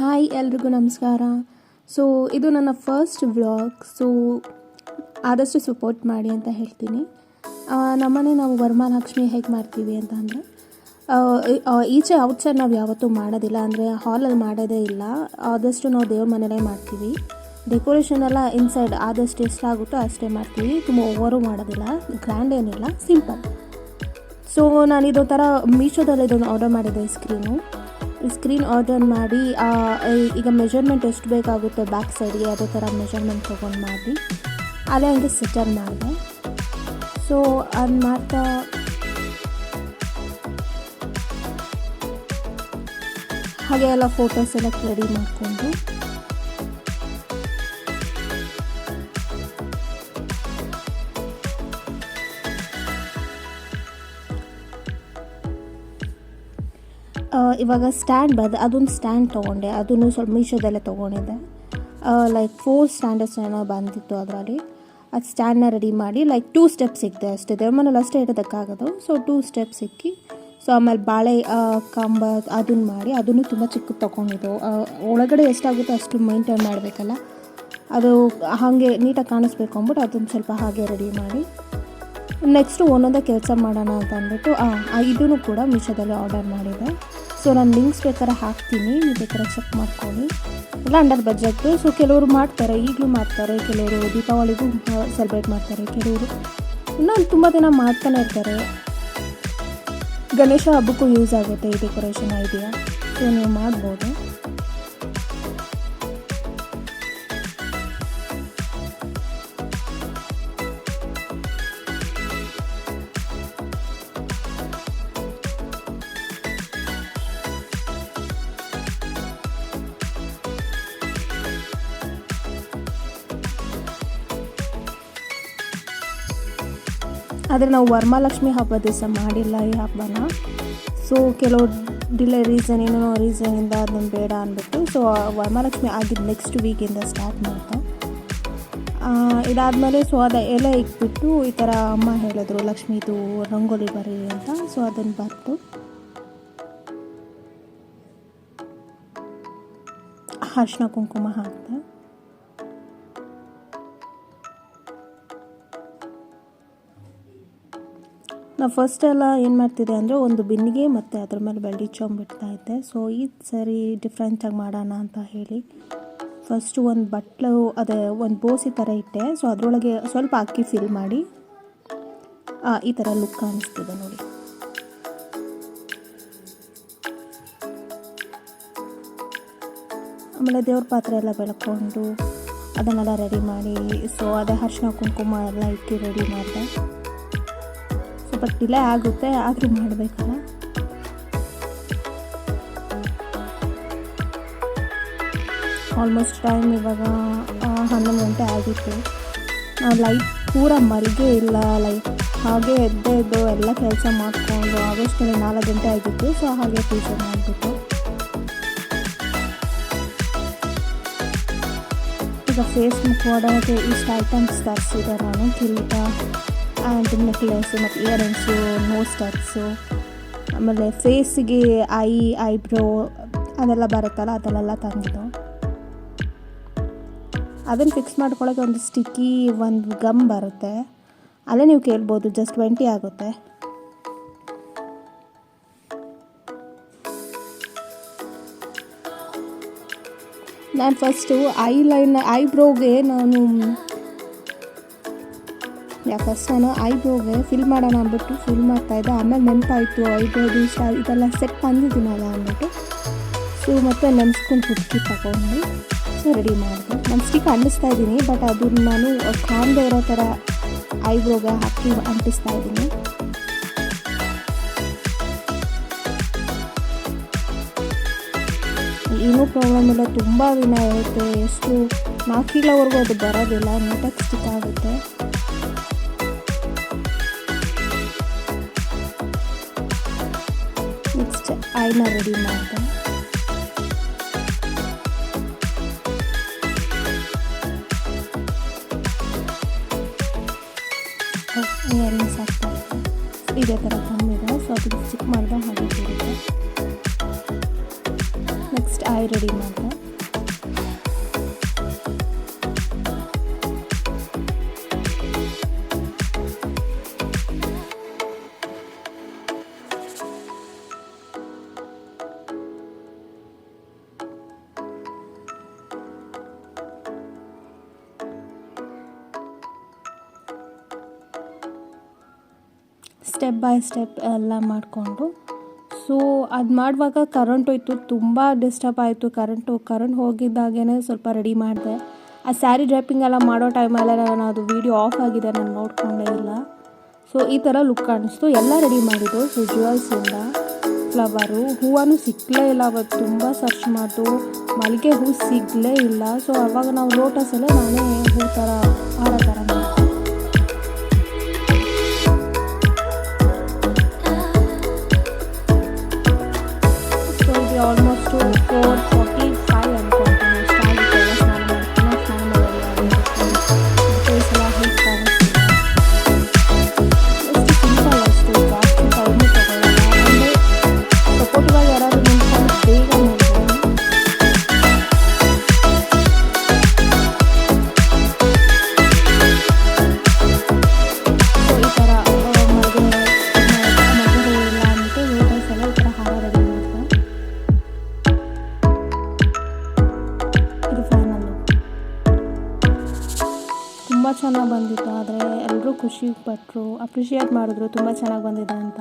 Hi ಎಲ್ರಿಗೂ ನಮಸ್ಕಾರ. So ಇದು ನನ್ನ ಫಸ್ಟ್ ವ್ಲಾಗ್ ಸೊ ಆದಷ್ಟು ಸಪೋರ್ಟ್ ಮಾಡಿ ಅಂತ ಹೇಳ್ತೀನಿ. ನಮ್ಮನೆ ನಾವು ವರಮಹಾಲಕ್ಷ್ಮಿ ಹೇಗೆ ಮಾಡ್ತೀವಿ ಅಂತ ಅಂದರೆ ಈಚೆ ಔಟ್ಸೈಡ್ ನಾವು ಯಾವತ್ತೂ ಮಾಡೋದಿಲ್ಲ. ಅಂದರೆ ಹಾಲಲ್ಲಿ ಮಾಡೋದೇ ಇಲ್ಲ. ಆದಷ್ಟು ನಾವು ದೇವ್ರ ಮನೆಯಲ್ಲೇ ಮಾಡ್ತೀವಿ. ಡೆಕೋರೇಷನ್ ಎಲ್ಲ ಇನ್ಸೈಡ್ ಆದಷ್ಟು ಎಷ್ಟಾಗುತ್ತೋ ಅಷ್ಟೇ ಮಾಡ್ತೀವಿ. ತುಂಬ ಓವರು ಮಾಡೋದಿಲ್ಲ. ಗ್ರ್ಯಾಂಡ್ ಏನಿಲ್ಲ. ಸಿಂಪಲ್ ಸೊ ನಾನು ಇದೊಂಥರ ಮೀಶೋದಲ್ಲಿ ಇದೊಂದು ಆರ್ಡರ್ ಮಾಡಿದ್ದೆ ಸ್ಕ್ರೀನು ಸ್ಕ್ರೀನ್ ಆರ್ಡರ್ ಮಾಡಿ ಈಗ ಮೆಜರ್ಮೆಂಟ್ ಎಷ್ಟು ಬೇಕಾಗುತ್ತೆ ಬ್ಯಾಕ್ ಸೈಡ್ಗೆ ಅದೇ ಥರ ಮೆಜರ್ಮೆಂಟ್ ತೊಗೊಂಡು ಮಾಡಿ. ಅಲ್ಲೇ ಹಂಗೆ ಸೆಟರ್ ಮಾಡಿದೆ. ಸೊ ಅದು ಮಾಡ್ತಾ ಹಾಗೆ ಎಲ್ಲ ಫೋಟೋಸ್ ಎಲ್ಲ ರೆಡಿ ಮಾಡಿಕೊಂಡು. ಇವಾಗ ಸ್ಟ್ಯಾಂಡ್ ಬಂದು, ಅದೊಂದು ಸ್ಟ್ಯಾಂಡ್ ತೊಗೊಂಡೆ. ಅದನ್ನು ಸ್ವಲ್ಪ ಮೀಶೋದಲ್ಲೇ ತೊಗೊಂಡಿದ್ದೆ. ಲೈಕ್ ಫೋರ್ ಸ್ಟ್ಯಾಂಡರ್ಡ್ಸ್ ಏನೋ ಬಂದಿತ್ತು ಅದರಲ್ಲಿ. ಅದು ಸ್ಟ್ಯಾಂಡ್ನ ರೆಡಿ ಮಾಡಿ ಲೈಕ್ ಟೂ ಸ್ಟೆಪ್ ಸಿಕ್ತೆ ಅಷ್ಟೇ. ದೇವ್ರ ಮನೇಲಿ ಅಷ್ಟೇ ಇಡೋದಕ್ಕಾಗೋದು. ಸೊ ಟೂ ಸ್ಟೆಪ್ ಸಿಕ್ಕಿ ಸೊ ಆಮೇಲೆ ಬಾಳೆ ಕಂಬ ಅದನ್ನು ಮಾಡಿ, ಅದನ್ನು ತುಂಬ ಚಿಕ್ಕದು ತೊಗೊಂಡಿದ್ದು. ಒಳಗಡೆ ಎಷ್ಟಾಗುತ್ತೋ ಅಷ್ಟು ಮೈಂಟೈನ್ ಮಾಡಬೇಕಲ್ಲ. ಅದು ಹಾಗೆ ನೀಟಾಗಿ ಕಾಣಿಸ್ಬೇಕು ಅಂದ್ಬಿಟ್ಟು ಅದನ್ನು ಸ್ವಲ್ಪ ಹಾಗೆ ರೆಡಿ ಮಾಡಿ ನೆಕ್ಸ್ಟು ಒಂದೊಂದೇ ಕೆಲಸ ಮಾಡೋಣ ಅಂತ ಅಂದ್ಬಿಟ್ಟು ಇದನ್ನು ಕೂಡ ಮೀಶೋದಲ್ಲಿ ಆರ್ಡರ್ ಮಾಡಿದೆ ಸೊ ನಾನು ಲಿಂಕ್ಸ್ ಬೇಕಾದ್ರೆ ಹಾಕ್ತೀನಿ. ನೀವು ಬೇಕಾದ್ರೆ ಚೆಕ್ ಮಾಡ್ಕೊಳ್ಳಿ. ಎಲ್ಲ ಅಂಡರ್ ಬಜೆಟ್ಟು ಸೊ ಕೆಲವರು ಮಾಡ್ತಾರೆ, ಈಗಲೂ ಮಾಡ್ತಾರೆ. ಕೆಲವರು ದೀಪಾವಳಿಗೂ ಸೆಲೆಬ್ರೇಟ್ ಮಾಡ್ತಾರೆ. ಕೆಲವರು ಇನ್ನೊಂದು ತುಂಬ ದಿನ ಮಾಡ್ತಾನೆ ಇರ್ತಾರೆ. ಗಣೇಶ ಹಬ್ಬಕ್ಕೂ ಯೂಸ್ ಆಗುತ್ತೆ ಈ ಡೆಕೋರೇಷನ್ ಐಡಿಯಾ ಸೊ ನೀವು ಮಾಡ್ಬೋದು. ಆದರೆ ನಾವು ವರ್ಮಾಲಕ್ಷ್ಮಿ ಹಬ್ಬ ದಿವಸ ಮಾಡಿಲ್ಲ ಈ ಹಬ್ಬನ. ಸೊ ಕೆಲವು ಡಿಲೇ ರೀಸನ್ ಏನೋ ರೀಸನಿಂದ ಅದನ್ನ ಬೇಡ ಅಂದ್ಬಿಟ್ಟು ಸೊ ವರ್ಮಾಲಕ್ಷ್ಮಿ ಆಗಿದ್ದು ನೆಕ್ಸ್ಟ್ ವೀಕಿಂದ ಸ್ಟಾರ್ಟ್ ಮಾಡಿದೆ ಇದಾದಮೇಲೆ ಸೊ ಅದ ಎಲೆ ಇಕ್ಬಿಟ್ಟು ಈ ಥರ ಅಮ್ಮ ಹೇಳಿದ್ರು ಲಕ್ಷ್ಮೀದು ರಂಗೋಲಿ ಬರಿ ಅಂತ. ಸೊ ಅದನ್ನು ಬರೆದು. ಅರ್ಶಿನ ಕುಂಕುಮ ಹಾಕಿದೆ. ನಾವು ಫಸ್ಟ್ ಎಲ್ಲ ಏನು ಮಾಡ್ತಿದ್ದೆ ಅಂದರೆ ಒಂದು ಬಿನ್ನಿಗೆ ಮತ್ತು ಅದ್ರ ಮೇಲೆ ಬೆಳ್ಳಿ ಚೊಂಬಿಡ್ತಾ ಇದ್ದೆ. ಸೊ ಈ ಸರಿ ಡಿಫ್ರೆಂಟಾಗಿ ಮಾಡೋಣ ಅಂತ ಹೇಳಿ ಫಸ್ಟು ಒಂದು ಬಟ್ಲು, ಅದೇ ಒಂದು ಬೋಸಿ ಥರ ಇಟ್ಟೆ. ಸೊ ಅದರೊಳಗೆ ಸ್ವಲ್ಪ ಅಕ್ಕಿ ಫಿಲ್ ಮಾಡಿ ಈ ಥರ ಲುಕ್ ಕಾಣಿಸ್ತಿದೆ ನೋಡಿ. ಆಮೇಲೆ ದೇವ್ರ ಪಾತ್ರೆ ಎಲ್ಲ ಬೆಳ್ಕೊಂಡು ಅದನ್ನೆಲ್ಲ ರೆಡಿ ಮಾಡಿ ಸೊ ಅದೇ ಹರ್ಷಣ ಕುಂಕುಮ ಎಲ್ಲ ಇಟ್ಟು ರೆಡಿ ಮಾಡಿದೆ. ಸ್ವಲ್ಪ ಡಿಲೇ ಆಗುತ್ತೆ, ಆದರೂ ಮಾಡಬೇಕಲ್ಲ? ಆಲ್ಮೋಸ್ಟ್ ಟೈಮ್ ಇವಾಗ ಹನ್ನೊಂದು ಗಂಟೆ ಆಗಿತ್ತು. ನಾನು ಲೈಟ್ ಪೂರ ಮರಿಗೇ ಇಲ್ಲ ಲೈಟ್ ಹಾಗೆ ಎದ್ದೆ ಎದ್ದು ಎಲ್ಲ ಕೆಲಸ ಮಾಡಿಕೊಂಡು ಆಗಸ್ಟಲ್ಲಿ ನಾಲ್ಕು ಗಂಟೆ ಆಗಿತ್ತು ಸೊ ಹಾಗೆ ಟೀಚರ್ ಮಾಡಿಬಿಟ್ಟು. ಈಗ ಫೇಸ್ ಮುಖವಾಡೋಕ್ಕೆ ಇಷ್ಟು ಐಟಮ್ಸ್ ತರಿಸಿದೆ ನಾನು, ಕಿರೀಟ. ಆ್ಯಂಡ್ ನೆಕ್ಲೆಸ್ಸು ಮತ್ತು ಇಯರಿಂಗ್ಸು ನೋ ಸ್ಟಡ್ಸು ಆಮೇಲೆ ಫೇಸಿಗೆ ಐ ಐಬ್ರೋ ಅದೆಲ್ಲ ಬರುತ್ತಲ್ಲ, ಅದೆಲ್ಲ ತಂದಿದ್ದು. ಅದನ್ನು ಫಿಕ್ಸ್ ಮಾಡ್ಕೊಳ್ಳೋಕೆ ಒಂದು ಸ್ಟಿಕ್ಕಿ ಒಂದು ಗಮ್ ಬರುತ್ತೆ. ಅಲ್ಲೇ ನೀವು ಕೇಳ್ಬೋದು ಜಸ್ಟ್ ಟ್ವೆಂಟಿ ಆಗುತ್ತೆ. ನಾನು ಫಸ್ಟು ಐ ಲೈನ್ ಐಬ್ರೋಗೆ ನಾನು ಯಾ ಫಸ್ಟ್ ನಾನು ಐಬ್ರೋಗೆ ಫಿಲ್ ಮಾಡೋಣ ಅಂದ್ಬಿಟ್ಟು ಫಿಲ್ ಮಾಡ್ತಾಯಿದ್ದೆ ಆಮೇಲೆ ನೆನಪಾಯಿತು ಐಬ್ರೋ ದಿವಸ ಇದೆಲ್ಲ ಸೆಟ್ ಬಂದಿದ್ದೀನಲ್ಲ ಅಂದ್ಬಿಟ್ಟು. ಸೊ ಮತ್ತೆ ನೆನೆಸ್ಕೊಂಡು ಹುಡುಕಿ ತಗೊಂಡು ಸೊ ರೆಡಿ ಮಾಡಿದೆ. ನಾನು ಸ್ಟಿಕ್ ಅಂಟಿಸ್ತಾ ಇದ್ದೀನಿ ಬಟ್ ಅದನ್ನು ನಾನು ಕಾಣದೇ ಇರೋ ಥರ ಐಬ್ರೋಗೆ ಹಾಕಿ ಅಂಟಿಸ್ತಾ ಇದ್ದೀನಿ. ಏನೂ ಪ್ರಾಬ್ಲಮ್ ಇಲ್ಲ. ತುಂಬ ದಿನ ಇರುತ್ತೆ ಎಷ್ಟು ನಾಲ್ಕು ಅದು ಬರೋದಿಲ್ಲ. ನೀಟಾಗಿ ಸ್ಟಿಕ್ ಆಗುತ್ತೆ. ನೆಕ್ಸ್ಟ್ ಆಯಿಲ್ನ ರೆಡಿ ಮಾಡಿದೆ ಇಯರಿಂಗ್ಸ್ ಸಾಕ್ತಾ ಇದೇ ಥರ ಕಮ್ಮಿದೆ ಸೊ ಅದಕ್ಕೆ ಸ್ಟಿಕ್ ಮಾಡಿದೆ ಹಾಗೆ ನೆಕ್ಸ್ಟ್ ಐ ರೆಡಿ ಮಾಡಿದೆ ಸ್ಟೆಪ್ ಬೈ ಸ್ಟೆಪ್ ಎಲ್ಲ ಮಾಡಿಕೊಂಡು. ಸೊ ಅದು ಮಾಡುವಾಗ ಕರೆಂಟ್ ಹೋಯ್ತು, ತುಂಬ ಡಿಸ್ಟರ್ಬ್ ಆಯಿತು. ಕರೆಂಟು ಕರೆಂಟ್ ಹೋಗಿದ್ದಾಗೇ ಸ್ವಲ್ಪ ರೆಡಿ ಮಾಡಿದೆ. ಆ ಸ್ಯಾರಿ ಡ್ರೈಪಿಂಗ್ ಎಲ್ಲ ಮಾಡೋ ಟೈಮಲ್ಲೇ ನಾನು ಅದು ವೀಡಿಯೋ ಆಫ್ ಆಗಿದೆ, ನಾನು ನೋಡ್ಕೊಂಡೇ ಇಲ್ಲ. ಸೊ ಈ ಥರ ಲುಕ್ ಕಾಣಿಸ್ತು. ಎಲ್ಲ ರೆಡಿ ಮಾಡಿದ್ದು ಸೊ ಜುವೆಲ್ಸಿಂದ ಫ್ಲವರು ಹೂವೂ ಸಿಕ್ಕಲೇ ಇಲ್ಲ ಅವತ್ತು. ತುಂಬ ಸರ್ಚ್ ಮಾಡಿತು ಮಲ್ಲಿಗೆ ಹೂ ಸಿಗಲೇ ಇಲ್ಲ. ಸೊ ಅವಾಗ ನಾವು ಲೋಟಸಲ್ಲೇ ನಾನೇ ಹೂ ಥರ ಹಾರ ಥರ ಚೆನ್ನಾಗಿ ಬಂದಿತ್ತು ಆದರೆ ಎಲ್ಲರೂ ಖುಷಿ ಪಟ್ಟರು ಅಪ್ರಿಷಿಯೇಟ್ ಮಾಡಿದ್ರು ತುಂಬ ಚೆನ್ನಾಗಿ ಬಂದಿದೆ ಅಂತ.